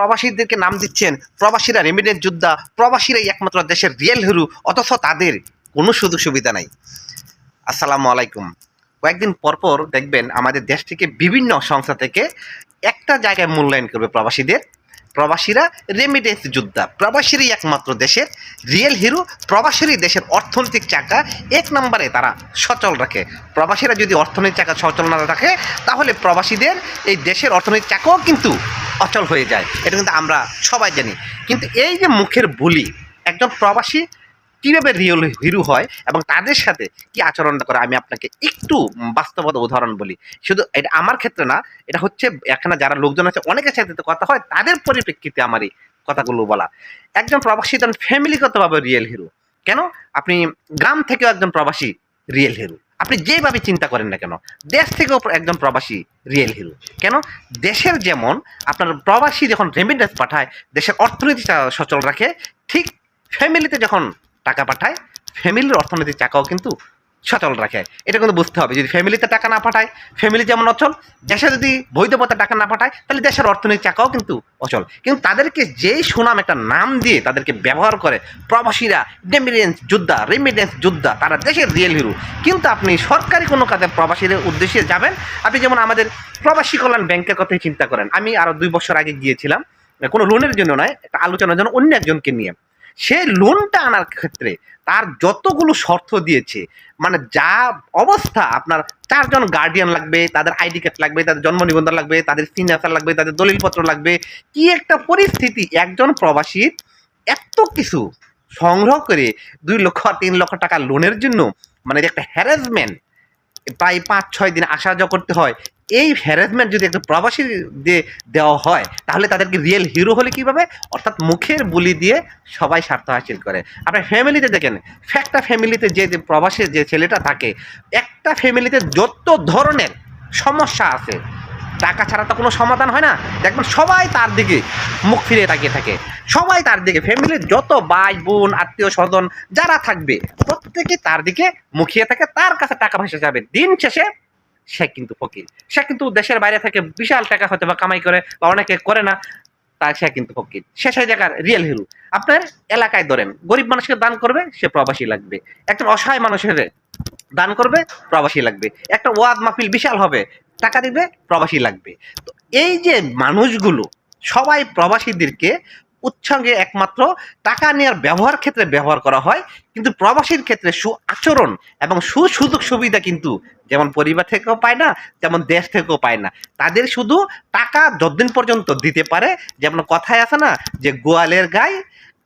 প্রবাসীদেরকে নাম দিচ্ছেন প্রবাসীরা রেমিডেন্স যোদ্ধা, প্রবাসীরাই একমাত্র দেশের রিয়েল হিরো অথচ তাদের কোনো সুযোগ সুবিধা নাই। আসসালামু আলাইকুম। কয়েকদিন পরপর দেখবেন আমাদের দেশ থেকে বিভিন্ন সংস্থা থেকে একটা জায়গায় মূল্যায়ন করবে প্রবাসীদের। প্রবাসীরা রেমিডেন্স যোদ্ধা, প্রবাসীরই একমাত্র দেশের রিয়েল হিরো প্রবাসীরই দেশের অর্থনৈতিক চাকা। এক নম্বরে তারা সচল রাখে। প্রবাসীরা যদি অর্থনৈতিক চাকা সচল না রাখে, তাহলে প্রবাসীদের এই দেশের অর্থনৈতিক চাকাও কিন্তু অচল হয়ে যায়। এটা কিন্তু আমরা সবাই জানি। কিন্তু এই যে মুখের বুলি, একজন প্রবাসী কীভাবে রিয়েল হিরো হয় এবং তাদের সাথে কি আচরণটা করে, আমি আপনাকে একটু বাস্তবতা উদাহরণ বলি। শুধু এটা আমার ক্ষেত্রে না, এটা হচ্ছে এখানে যারা লোকজন আছে, অনেকের সাথে তো কথা হয়, তাদের পরিপ্রেক্ষিতে আমার এই কথাগুলো বলা। একজন প্রবাসী তখন ফ্যামিলিগতভাবে রিয়েল হিরো। কেন? আপনি গ্রাম থেকেও একজন প্রবাসী রিয়েল হিরো। আপনি যেভাবে চিন্তা করেন না কেন, দেশ থেকেও একজন প্রবাসী রিয়েল হিরো। কেন? দেশের যেমন আপনার প্রবাসী যখন রেমিডেন্স পাঠায়, দেশের অর্থনীতি সচল রাখে, ঠিক ফ্যামিলিতে যখন টাকা পাঠায় ফ্যামিলির অর্থনীতির চাকাও কিন্তু সচল রাখে। এটা কিন্তু বুঝতে হবে। যদি ফ্যামিলিতে টাকা না পাঠায় ফ্যামিলি যেমন অচল, দেশে যদি বৈধ পথে টাকা না পাঠায়, তাহলে দেশের অর্থনৈতিক চাকাও কিন্তু অচল। কিন্তু তাদেরকে যেই সুনাম, একটা নাম দিয়ে তাদেরকে ব্যবহার করে প্রবাসীরা রেমিডেন্স যোদ্ধা রেমিডেন্স যোদ্ধা, তারা দেশের রিয়েল হিরো কিন্তু আপনি সরকারি কোনো কাজে প্রবাসীদের উদ্দেশ্যে যাবেন, আপনি যেমন আমাদের প্রবাসী কল্যাণ ব্যাংকের কথাই চিন্তা করেন। আমি আরও দুই বছর আগে গিয়েছিলাম, কোনো লোনের জন্য নয়, একটা আলোচনার জন্য অন্য একজনকে নিয়ে। সে লোনটা আনার ক্ষেত্রে তার যতগুলো শর্ত দিয়েছে মানে যা অবস্থা আপনার চারজন গার্ডিয়ান লাগবে, তাদের আইডি কার্ড লাগবে, তাদের জন্ম নিবন্ধন লাগবে, তাদের সিগনেচার লাগবে, তাদের দলিলপত্র লাগবে, কি একটা পরিস্থিতি একজন প্রবাসীর এত কিছু সংগ্রহ করে দুই লক্ষ তিন লক্ষ টাকা লোনের জন্য মানে একটা হ্যারাসমেন্ট প্রায় পাঁচ, ছয় দিন আসা যাওয়া করতে হয় এই হ্যারাসমেন্ট যদি একটা প্রবাসী দেওয়া হয়, তাহলে তাদেরকে রিয়েল হিরো হলে কীভাবে? অর্থাৎ মুখের বুলি দিয়ে সবাই স্বার্থ হাসিল করে। আপনার ফ্যামিলিতে দেখেন, একটা ফ্যামিলিতে যে যে প্রবাসী যে ছেলেটা থাকে, একটা ফ্যামিলিতে যত ধরনের সমস্যা আছে, টাকা ছাড়া তো কোনো সমাধান হয় না। দেখবেন সবাই তার দিকে মুখ ফিরে তাকিয়ে থাকে। সবাই তার দিকে ফ্যামিলির যত ভাই, বোন, আত্মীয় স্বজন, যারা থাকবে প্রত্যেকে তার দিকে মুখিয়ে থাকে, তার কাছে টাকা পয়সা যাবে। দিন শেষে সে কিন্তু ফকির। সে কিন্তু দেশের বাইরে থেকে বিশাল টাকা হয়তো বা কামাই করে বা অনেকে করে না, তা সে কিন্তু ফকির। সে সেই জায়গার রিয়েল হিরো আপনার এলাকায় ধরেন, গরিব মানুষকে দান করবে, সে প্রবাসী লাগবে। একজন অসহায় মানুষের দান করবে, প্রবাসী লাগবে। একটা ওয়াদ মাহফিল বিশাল হবে, টাকা দিবে, প্রবাসী লাগবে। তো এই যে মানুষগুলো, সবাই প্রবাসীদেরকে উৎসঙ্গে একমাত্র টাকা নেওয়ার ব্যবহার ক্ষেত্রে ব্যবহার করা হয়, কিন্তু প্রবাসীর ক্ষেত্রে সু আচরণ এবং সুসুযোগ সুবিধা কিন্তু যেমন পরিবার থেকেও পায় না, যেমন দেশ থেকেও পায় না। তাদের শুধু টাকা যতদিন পর্যন্ত দিতে পারে, যেমন কথায় আছে না যে গোয়ালের গায়ে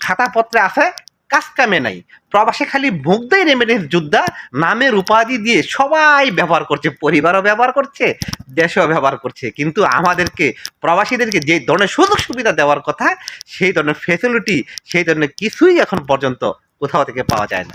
খাতাপত্রে আছে কাজ কামে নাই। প্রবাসে খালি মুগ্ধাই রেমেডিস যোদ্ধা, নামের উপাধি দিয়ে সবাই ব্যবহার করছে, পরিবারও ব্যবহার করছে, দেশও ব্যবহার করছে। কিন্তু আমাদেরকে, প্রবাসীদেরকে যে ধরনের সুযোগ সুবিধা দেওয়ার কথা, সেই ধরনের ফেসিলিটি সেই ধরনের কিছুই এখন পর্যন্ত কোথাও থেকে পাওয়া যায় না।